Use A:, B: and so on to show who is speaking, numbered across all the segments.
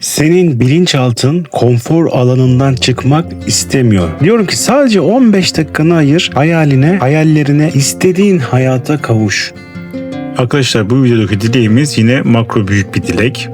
A: Senin bilinçaltın konfor alanından çıkmak istemiyor. Diyorum ki sadece 15 dakikanı ayır hayaline, hayallerine, istediğin hayata kavuş. Arkadaşlar bu videodaki dileğimiz yine makro büyük bir dilek.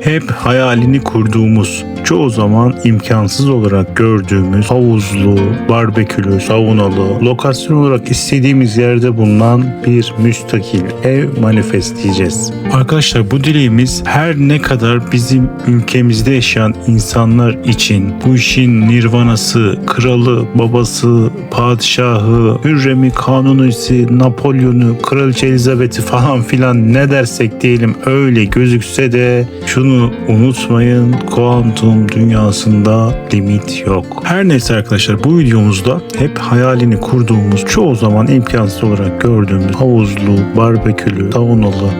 A: Hep hayalini kurduğumuz, çoğu zaman imkansız olarak gördüğümüz havuzlu, barbekülü, saunalı, lokasyon olarak istediğimiz yerde bulunan bir müstakil ev manifestleyeceğiz. Arkadaşlar bu dileğimiz her ne kadar bizim ülkemizde yaşayan insanlar için bu işin nirvanası, kralı, babası, padişahı, Hürrem'i, Kanunisi, Napolyon'u, Kraliçe Elizabeth'i falan filan ne dersek diyelim öyle gözükse de şunu unutmayın kuantum dünyasında limit yok. Her neyse arkadaşlar bu videomuzda hep hayalini kurduğumuz çoğu zaman imkansız olarak gördüğümüz havuzlu, barbekülü, saunalı,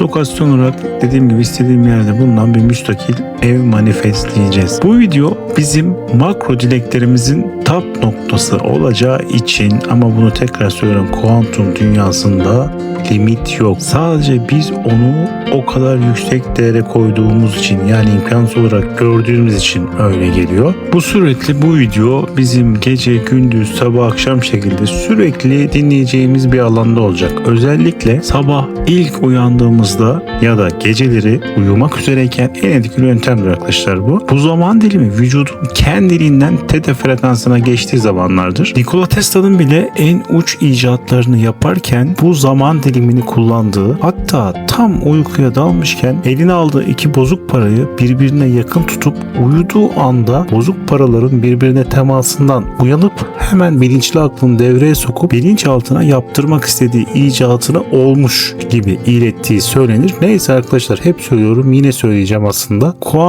A: lokasyon olarak dediğim gibi istediğim yerde bulunan bir müstakil ev manifestleyeceğiz. Bu video bizim makro dileklerimizin tap noktası olacağı için ama bunu tekrar söylüyorum kuantum dünyasında limit yok. Sadece biz onu o kadar yüksek değere koyduğumuz için yani imkansız olarak gördüğümüz için öyle geliyor. Bu sürekli bu video bizim gece, gündüz, sabah, akşam şekilde sürekli dinleyeceğimiz bir alanda olacak. Özellikle sabah ilk uyandığımızda ya da geceleri uyumak üzereyken en etkili yöntemdir arkadaşlar bu. Bu zaman dilimi vücudun kendiliğinden teta frekansına geçtiği zamanlardır. Nikola Tesla'nın bile en uç icatlarını yaparken bu zaman dilimini kullandığı hatta tam uykuya dalmışken eline aldığı iki bozuk parayı birbirine yakın tutup uyuduğu anda bozuk paraların birbirine temasından uyanıp hemen bilinçli aklını devreye sokup bilinçaltına yaptırmak istediği icatını olmuş gibi ilettiği söylenir. Neyse arkadaşlar hep söylüyorum yine söyleyeceğim aslında. Kuantum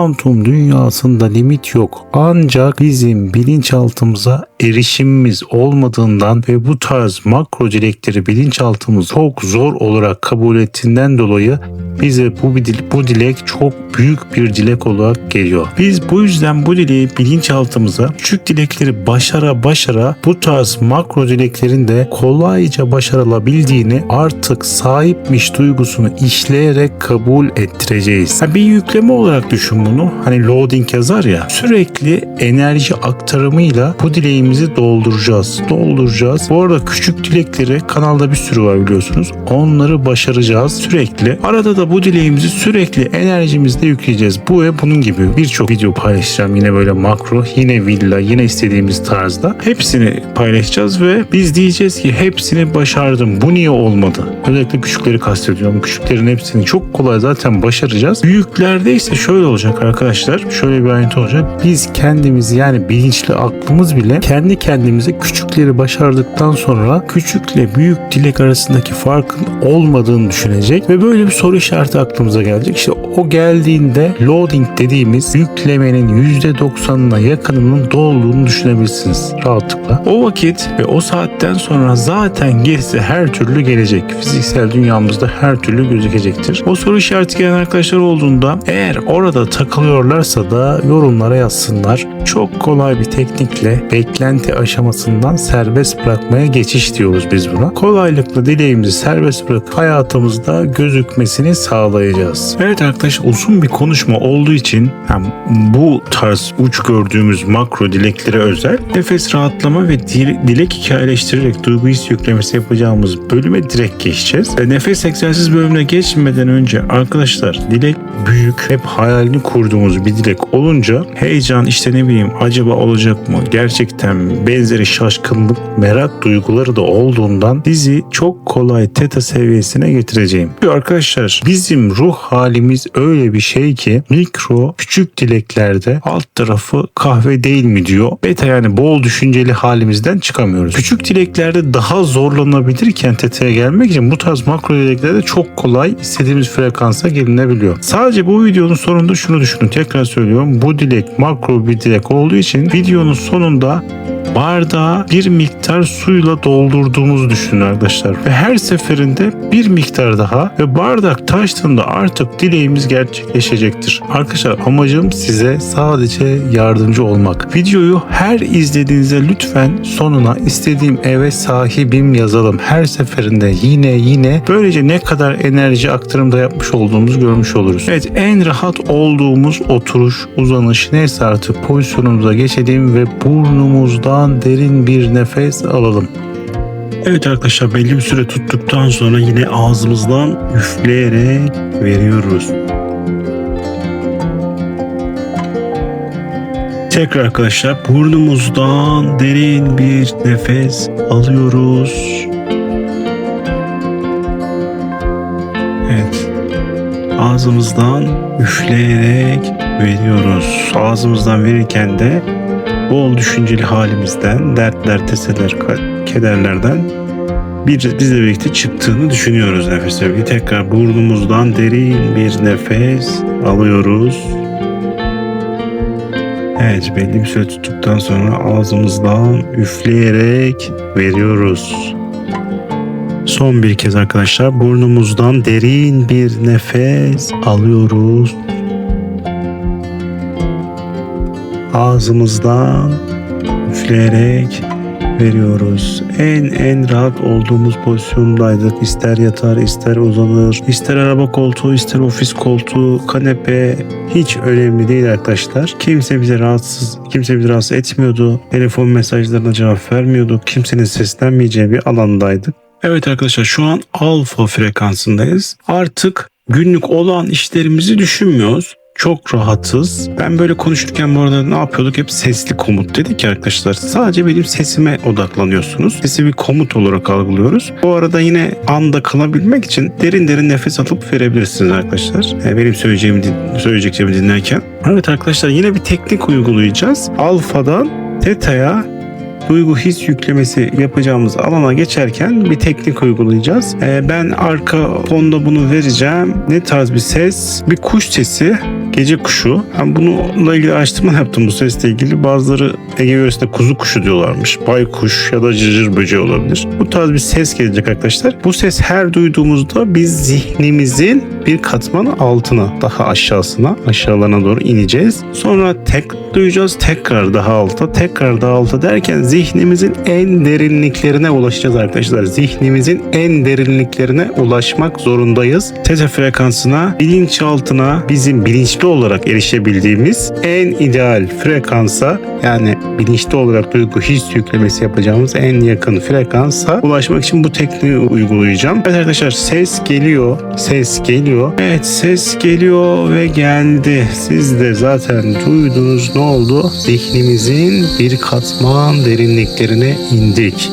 A: dünyasında limit yok. Ancak bizim bilinçaltımıza erişimimiz olmadığından ve bu tarz makro dilekleri bilinçaltımız çok zor olarak kabul ettiğinden dolayı bize bu, bu dilek çok büyük bir dilek olarak geliyor. Biz bu yüzden bu dileği bilinçaltımıza küçük dilekleri başara başara bu tarz makro dileklerin de kolayca başarılabildiğini artık sahipmiş duygusunu işleyerek kabul ettireceğiz. Ha, bir yükleme olarak düşün bunu. Hani loading yazar ya sürekli enerji aktarımıyla bu dileğimizi dolduracağız. Dolduracağız. Bu arada küçük dilekleri kanalda bir sürü var biliyorsunuz. Onları başaracağız sürekli. Arada da bu dileğimizi sürekli enerjimizde yükleyeceğiz. Bu ve bunun gibi birçok video paylaşacağım. Yine böyle makro, yine villa, yine istediğimiz tarzda. Hepsini paylaşacağız ve biz diyeceğiz ki hepsini başardım. Bu niye olmadı? Özellikle küçükleri kastediyorum. Küçüklerin hepsini çok kolay zaten başaracağız. Büyüklerde ise şöyle olacak arkadaşlar. Şöyle bir ayrıntı olacak. Biz kendimizi yani bilinçli aklımız bile kendi kendimize küçükleri başardıktan sonra küçükle büyük dilek arasındaki farkın olmadığını düşünecek ve böyle bir soru işareti aklımıza gelecek. İşte o geldiğinde loading dediğimiz yüklemenin %90'ına yakınının dolduğunu düşünebilirsiniz rahatlıkla. O vakit ve o saatten sonra zaten gerisi her türlü gelecek. Fiziksel dünyamızda her türlü gözükecektir. O soru işareti gelen arkadaşlar olduğunda eğer orada takılıyorlarsa da yorumlara yazsınlar. Çok kolay bir teknikle beklenti aşamasından serbest bırakmaya geçiş diyoruz biz buna. Kolaylıkla dileğimizi serbest bırakıp hayatımızda gözükmesini sağlayacağız. Evet arkadaşlar uzun bir konuşma olduğu için hem bu tarz uç gördüğümüz makro dileklere özel nefes rahatlama ve dil- dilek hikayeleştirerek duygu his yüklemesi yapacağımız bölüme direkt geçeceğiz. Ve nefes egzersiz bölümüne geçmeden önce arkadaşlar dilek büyük hep hayalini kurduğumuz bir dilek olunca heyecan işte ne bileyim acaba olacak mı gerçekten benzeri şaşkınlık merak duyguları da olduğundan bizi çok kolay teta seviyesine getireceğim. Çünkü arkadaşlar bizim ruh halimiz öyle bir şey ki mikro küçük dileklerde alt tarafı kahve değil mi diyor. Beta yani bol düşünceli halimizden çıkamıyoruz. Küçük dileklerde daha zorlanabilirken teta'ya gelmek için bu tarz makro dileklerde çok kolay istediğimiz frekansa gelinebiliyor. Sadece bu videonun sonunda şunu düşünün. Tekrar söylüyorum. Bu dilek makro bir dilek olduğu için videonun sonunda bardağı bir miktar suyla doldurduğumuzu düşünün arkadaşlar. Ve her seferinde bir miktar daha ve bardak taştığında artık dileğimiz gerçekleşecektir. Arkadaşlar amacım size sadece yardımcı olmak. Videoyu her izlediğinizde lütfen sonuna istediğim eve sahibim yazalım. Her seferinde yine yine böylece ne kadar enerji aktarımda yapmış olduğumuzu görmüş oluruz. Evet en rahat olduğumuz oturuş, uzanış neyse artık pozisyonumuza geçelim ve burnumuzdan derin bir nefes alalım. Evet arkadaşlar belli bir süre tuttuktan sonra yine ağzımızdan üfleyerek veriyoruz. Tekrar arkadaşlar burnumuzdan derin bir nefes alıyoruz. Evet. Ağzımızdan üfleyerek veriyoruz. Ağzımızdan verirken de bol düşünceli halimizden, dertler, teseler, kederlerden bir bizle birlikte çıktığını düşünüyoruz nefes birlikte. Tekrar burnumuzdan derin bir nefes alıyoruz. Evet belli bir süre tuttuktan sonra ağzımızdan üfleyerek veriyoruz. Son bir kez arkadaşlar burnumuzdan derin bir nefes alıyoruz. Ağzımızdan üfleyerek veriyoruz. En en rahat olduğumuz pozisyondaydık. İster yatar, ister uzanır, ister araba koltuğu, ister ofis koltuğu, kanepe hiç önemli değil arkadaşlar. Kimse bize rahatsız, kimse bizi rahatsız etmiyordu. Telefon mesajlarına cevap vermiyordu. Kimsenin seslenmeyeceği bir alandaydık. Evet arkadaşlar şu an alfa frekansındayız. Artık günlük olan işlerimizi düşünmüyoruz. Çok rahatız. Ben böyle konuşurken bu arada ne yapıyorduk? Hep sesli komut dedik ya arkadaşlar. Sadece benim sesime odaklanıyorsunuz. Sesi bir komut olarak algılıyoruz. Bu arada yine anda kalabilmek için derin derin nefes alıp verebilirsiniz arkadaşlar. E, Benim söyleyeceğimi, söyleyeceklerimi dinlerken. Evet arkadaşlar yine bir teknik uygulayacağız. Alfadan teta'ya duygu his yüklemesi yapacağımız alana geçerken bir teknik uygulayacağız. Ee, ben arka fonda bunu vereceğim. Ne tarz bir ses? Bir kuş sesi. Gece kuşu. Ben bununla ilgili araştırma yaptım bu sesle ilgili. Bazıları Ege yöresinde kuzu kuşu diyorlarmış. Baykuş ya da cırcır böceği olabilir. Bu tarz bir ses gelecek arkadaşlar. Bu ses her duyduğumuzda biz zihnimizin bir katman altına, daha aşağısına, aşağılarına doğru ineceğiz. Sonra tek duyacağız, tekrar daha alta, tekrar daha alta derken zihnimizin en derinliklerine ulaşacağız arkadaşlar. Zihnimizin en derinliklerine ulaşmak zorundayız. Teta frekansına, bilinçaltına bizim bilinçli olarak erişebildiğimiz en ideal frekansa yani bilinçli olarak duygu his yüklemesi yapacağımız en yakın frekansa ulaşmak için bu tekniği uygulayacağım. Evet arkadaşlar ses geliyor. Ses geliyor. Evet ses geliyor ve geldi. Siz de zaten duydunuz ne oldu? Zihnimizin bir katman derinliklerine indik.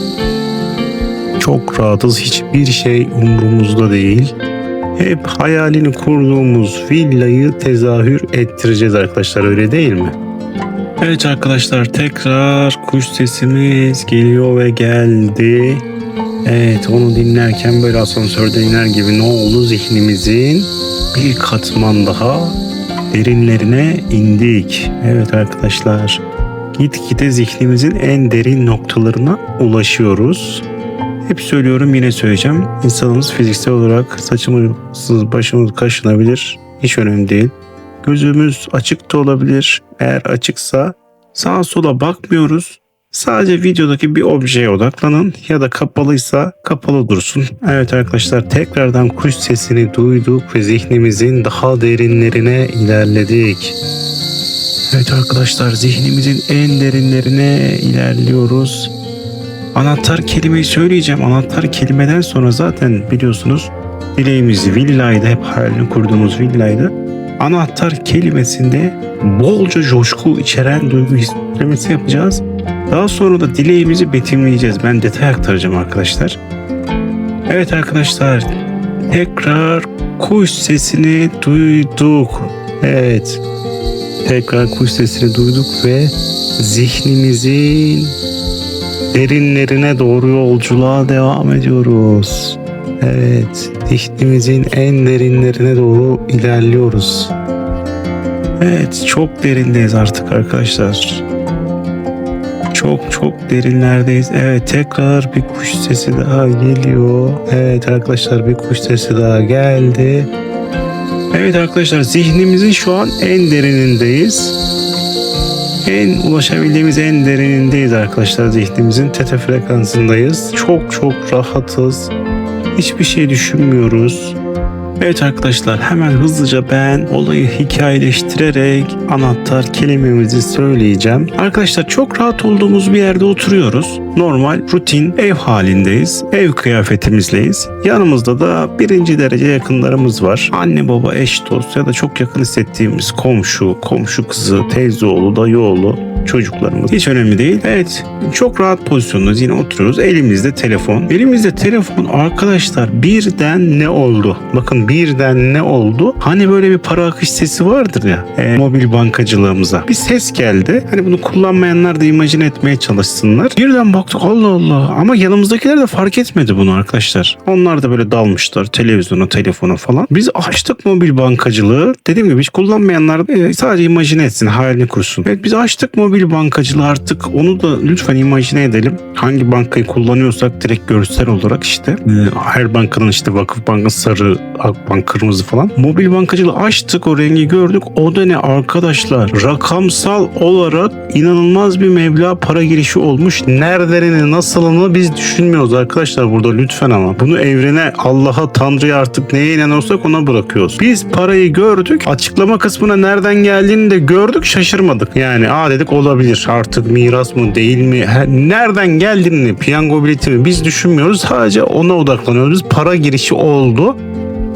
A: Çok rahatız. Hiçbir şey umurumuzda değil. Hep hayalini kurduğumuz villayı tezahür ettireceğiz arkadaşlar öyle değil mi? Evet arkadaşlar tekrar kuş sesimiz geliyor ve geldi. Evet onu dinlerken böyle asansörden iner gibi ne oldu zihnimizin bir katman daha derinlerine indik. Evet arkadaşlar gitgide zihnimizin en derin noktalarına ulaşıyoruz. Hep söylüyorum yine söyleyeceğim. İnsanımız fiziksel olarak saçımız başımız kaşınabilir. Hiç önemli değil. Gözümüz açık da olabilir. Eğer açıksa sağa sola bakmıyoruz. Sadece videodaki bir objeye odaklanın ya da kapalıysa kapalı dursun. Evet arkadaşlar tekrardan kuş sesini duyduk ve zihnimizin daha derinlerine ilerledik. Evet arkadaşlar zihnimizin en derinlerine ilerliyoruz. Anahtar kelimeyi söyleyeceğim. Anahtar kelimeden sonra zaten biliyorsunuz dileğimiz villaydı. Hep hayalini kurduğumuz villaydı. Anahtar kelimesinde bolca coşku içeren duygu hissetmesi yapacağız. Daha sonra da dileğimizi betimleyeceğiz. Ben detay aktaracağım arkadaşlar. Evet arkadaşlar tekrar kuş sesini duyduk. Evet tekrar kuş sesini duyduk ve zihnimizin derinlerine doğru yolculuğa devam ediyoruz. Evet, zihnimizin en derinlerine doğru ilerliyoruz. Evet, çok derindeyiz artık arkadaşlar. Çok çok derinlerdeyiz. Evet tekrar bir kuş sesi daha geliyor. Evet arkadaşlar bir kuş sesi daha geldi. Evet arkadaşlar zihnimizin şu an en derinindeyiz. En ulaşabildiğimiz en derinindeyiz arkadaşlar zihnimizin teta frekansındayız. Çok çok rahatız. Hiçbir şey düşünmüyoruz. Evet arkadaşlar hemen hızlıca ben olayı hikayeleştirerek anahtar kelimemizi söyleyeceğim. Arkadaşlar çok rahat olduğumuz bir yerde oturuyoruz. Normal rutin ev halindeyiz. Ev kıyafetimizleyiz. Yanımızda da birinci derece yakınlarımız var. Anne baba eş dost ya da çok yakın hissettiğimiz komşu, komşu kızı, teyze oğlu, dayı oğlu çocuklarımız. Hiç önemli değil. Evet çok rahat pozisyondayız. Yine oturuyoruz. Elimizde telefon. Elimizde telefon arkadaşlar birden ne oldu? Bakın birden ne oldu? Hani böyle bir para akış sesi vardır ya e, mobil bankacılığımıza. Bir ses geldi. Hani bunu kullanmayanlar da imajine etmeye çalışsınlar. Birden baktık Allah Allah ama yanımızdakiler de fark etmedi bunu arkadaşlar. Onlar da böyle dalmışlar televizyona, telefona falan. Biz açtık mobil bankacılığı. Dediğim gibi hiç kullanmayanlar e, sadece imajine etsin, hayalini kursun. Evet biz açtık mobil bankacılığı artık onu da lütfen imajine edelim. Hangi bankayı kullanıyorsak direkt görsel olarak işte e, her bankanın işte Vakıf Bank'ın sarı, Akbank kırmızı falan. Mobil bankacılığı açtık o rengi gördük. O da ne arkadaşlar? Rakamsal olarak inanılmaz bir meblağ para girişi olmuş. Nerederini nasılını biz düşünmüyoruz arkadaşlar burada lütfen ama. Bunu evrene, Allah'a, Tanrı'ya artık neye inanıyorsak ona bırakıyoruz. Biz parayı gördük. Açıklama kısmına nereden geldiğini de gördük şaşırmadık. Yani aa dedik olabilir artık miras mı değil mi? Nereden geldiğini, piyango bileti mi biz düşünmüyoruz. Sadece ona odaklanıyoruz. Para girişi oldu.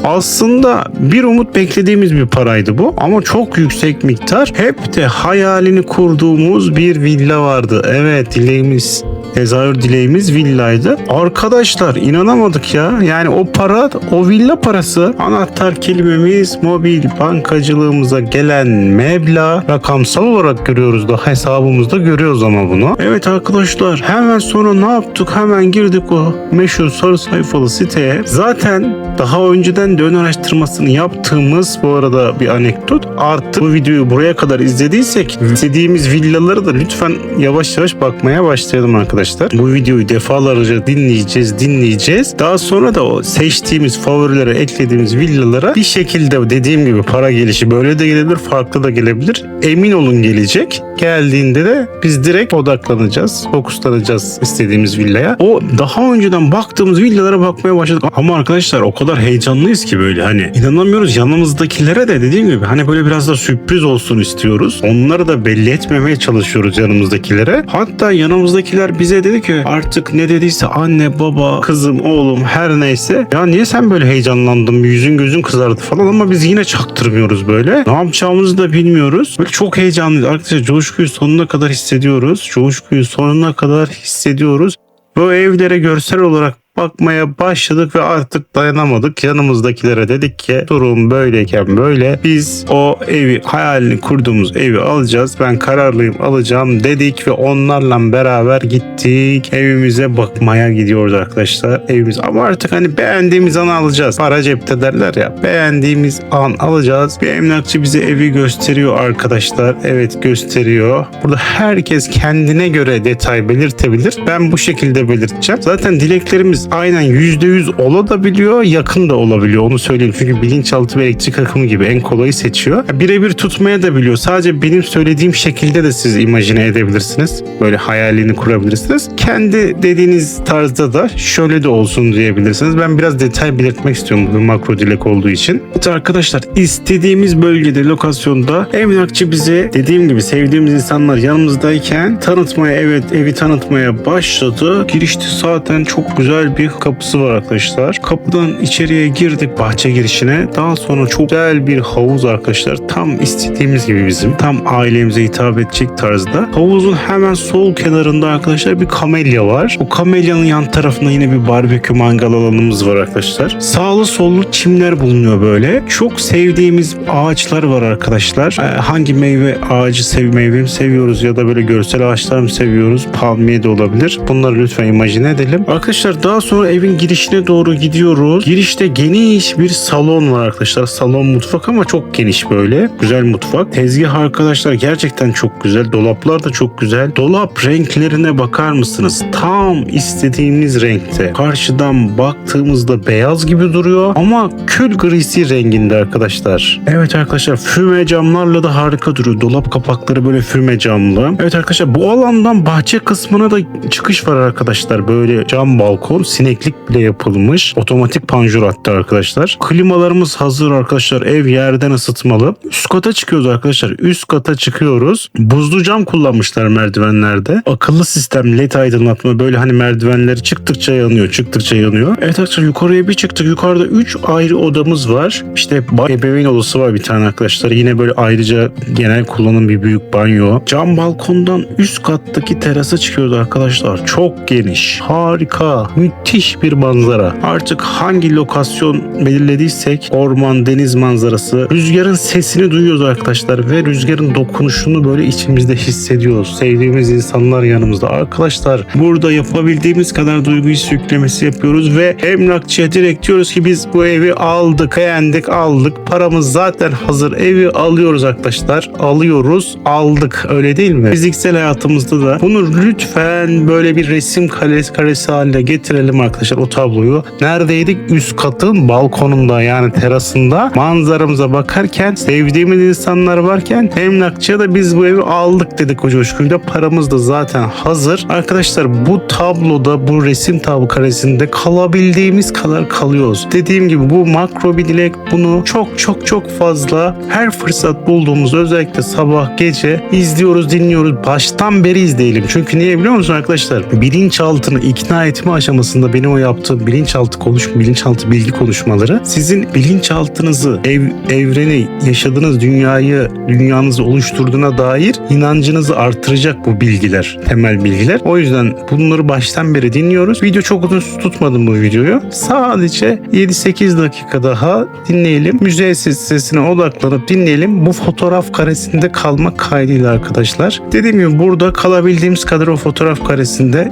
A: Aslında bir umut beklediğimiz bir paraydı bu ama çok yüksek miktar. Hep de hayalini kurduğumuz bir villa vardı. Evet dileğimiz tezahür dileğimiz villaydı. Arkadaşlar inanamadık ya. Yani o para o villa parası anahtar kelimemiz mobil bankacılığımıza gelen meblağ rakamsal olarak görüyoruz da hesabımızda görüyoruz ama bunu. Evet arkadaşlar hemen sonra ne yaptık? Hemen girdik o meşhur sarı sayfalı siteye. Zaten daha önceden de ön araştırmasını yaptığımız bu arada bir anekdot. Artık bu videoyu buraya kadar izlediysek istediğimiz villaları da lütfen yavaş yavaş bakmaya başlayalım arkadaşlar. Bu videoyu defalarca dinleyeceğiz, dinleyeceğiz. Daha sonra da o seçtiğimiz favorilere eklediğimiz villalara bir şekilde dediğim gibi para gelişi böyle de gelebilir, farklı da gelebilir. Emin olun gelecek. Geldiğinde de biz direkt odaklanacağız, fokuslanacağız istediğimiz villaya. O daha önceden baktığımız villalara bakmaya başladık. Ama arkadaşlar o kadar heyecanlıyız ki böyle hani inanamıyoruz yanımızdakilere de dediğim gibi hani böyle biraz da sürpriz olsun istiyoruz. Onları da belli etmemeye çalışıyoruz yanımızdakilere. Hatta yanımızdakiler bize dedi ki artık ne dediyse anne baba kızım oğlum her neyse ya niye sen böyle heyecanlandın yüzün gözün kızardı falan ama biz yine çaktırmıyoruz böyle. Ne yapacağımızı da bilmiyoruz. Böyle çok heyecanlıyız. Arkadaşlar coşkuyu sonuna kadar hissediyoruz. Coşkuyu sonuna kadar hissediyoruz. Bu evlere görsel olarak bakmaya başladık ve artık dayanamadık. Yanımızdakilere dedik ki durum böyleyken böyle biz o evi hayalini kurduğumuz evi alacağız. Ben kararlıyım alacağım dedik ve onlarla beraber gittik. Evimize bakmaya gidiyoruz arkadaşlar. Evimiz ama artık hani beğendiğimiz an alacağız. Para cepte derler ya. Beğendiğimiz an alacağız. Bir emlakçı bize evi gösteriyor arkadaşlar. Evet gösteriyor. Burada herkes kendine göre detay belirtebilir. Ben bu şekilde belirteceğim. Zaten dileklerimiz aynen %100 olabiliyor, yakın da olabiliyor. Onu söyleyeyim. Çünkü bilinçaltı ve elektrik akımı gibi en kolayı seçiyor. Birebir tutmaya da biliyor. Sadece benim söylediğim şekilde de siz imajine edebilirsiniz. Böyle hayalini kurabilirsiniz. Kendi dediğiniz tarzda da şöyle de olsun diyebilirsiniz. Ben biraz detay belirtmek istiyorum bu makro dilek olduğu için. Evet arkadaşlar istediğimiz bölgede, lokasyonda emlakçı bize dediğim gibi sevdiğimiz insanlar yanımızdayken tanıtmaya evet evi tanıtmaya başladı. Girişte zaten çok güzel bir kapısı var arkadaşlar. Kapıdan içeriye girdik bahçe girişine. Daha sonra çok güzel bir havuz arkadaşlar. Tam istediğimiz gibi bizim. Tam ailemize hitap edecek tarzda. Havuzun hemen sol kenarında arkadaşlar bir kamelya var. O kamelyanın yan tarafında yine bir barbekü mangal alanımız var arkadaşlar. Sağlı sollu çimler bulunuyor böyle. Çok sevdiğimiz ağaçlar var arkadaşlar. Ee, hangi meyve ağacı sev meyve seviyoruz ya da böyle görsel ağaçlar mı seviyoruz? Palmiye de olabilir. Bunları lütfen imajine edelim. Arkadaşlar daha sonra evin girişine doğru gidiyoruz. Girişte geniş bir salon var arkadaşlar. Salon mutfak ama çok geniş böyle. Güzel mutfak. Tezgah arkadaşlar gerçekten çok güzel. Dolaplar da çok güzel. Dolap renklerine bakar mısınız? Tam istediğimiz renkte. Karşıdan baktığımızda beyaz gibi duruyor ama kül grisi renginde arkadaşlar. Evet arkadaşlar füme camlarla da harika duruyor. Dolap kapakları böyle füme camlı. Evet arkadaşlar bu alandan bahçe kısmına da çıkış var arkadaşlar. Böyle cam balkon sineklik bile yapılmış. Otomatik panjur hatta arkadaşlar. Klimalarımız hazır arkadaşlar. Ev yerden ısıtmalı. Üst kata çıkıyoruz arkadaşlar. Üst kata çıkıyoruz. Buzlu cam kullanmışlar merdivenlerde. Akıllı sistem led aydınlatma böyle hani merdivenleri çıktıkça yanıyor çıktıkça yanıyor. Evet arkadaşlar yukarıya bir çıktık. Yukarıda 3 ayrı odamız var. İşte ebeveyn odası var bir tane arkadaşlar. Yine böyle ayrıca genel kullanım bir büyük banyo. Cam balkondan üst kattaki terasa çıkıyoruz arkadaşlar. Çok geniş, harika, müthiş bir manzara. Artık hangi lokasyon belirlediysek orman, deniz manzarası. Rüzgarın sesini duyuyoruz arkadaşlar ve rüzgarın dokunuşunu böyle içimizde hissediyoruz. Sevdiğimiz insanlar yanımızda. Arkadaşlar burada yapabildiğimiz kadar duygu yüklemesi yapıyoruz ve emlakçıya direkt diyoruz ki biz bu evi aldık, beğendik, aldık. Paramız zaten hazır. Evi alıyoruz arkadaşlar. Alıyoruz, aldık. Öyle değil mi? Fiziksel hayatımızda da bunu lütfen böyle bir resim karesi, karesi haline getirelim arkadaşlar o tabloyu. Neredeydik? Üst katın balkonunda yani terasında manzaramıza bakarken sevdiğimiz insanlar varken emlakçıya da biz bu evi aldık dedik o coşkuyla. Paramız da zaten hazır. Arkadaşlar bu tabloda bu resim tablo karesinde kalabildiğimiz kadar kalıyoruz. Dediğim gibi bu makro bir dilek bunu çok çok çok fazla her fırsat bulduğumuz özellikle sabah gece izliyoruz dinliyoruz. Baştan beri izleyelim. Çünkü niye biliyor musun arkadaşlar? Bilinçaltını ikna etme aşamasında benim o yaptığım bilinçaltı konuşma, bilinçaltı bilgi konuşmaları sizin bilinçaltınızı, ev, evreni, yaşadığınız dünyayı, dünyanızı oluşturduğuna dair inancınızı artıracak bu bilgiler, temel bilgiler. O yüzden bunları baştan beri dinliyoruz. Video çok uzun tutmadım bu videoyu. Sadece 7-8 dakika daha dinleyelim. Müziğe sesine odaklanıp dinleyelim. Bu fotoğraf karesinde kalmak kaydıyla arkadaşlar. Dediğim gibi burada kalabildiğimiz kadar o fotoğraf karesinde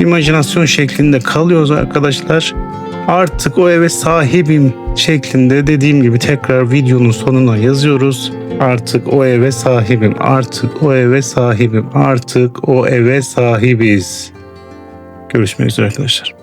A: imajinasyon şeklinde kalıyoruz arkadaşlar. Artık o eve sahibim şeklinde dediğim gibi tekrar videonun sonuna yazıyoruz. Artık o eve sahibim. Artık o eve sahibim. Artık o eve sahibiz. Görüşmek üzere arkadaşlar.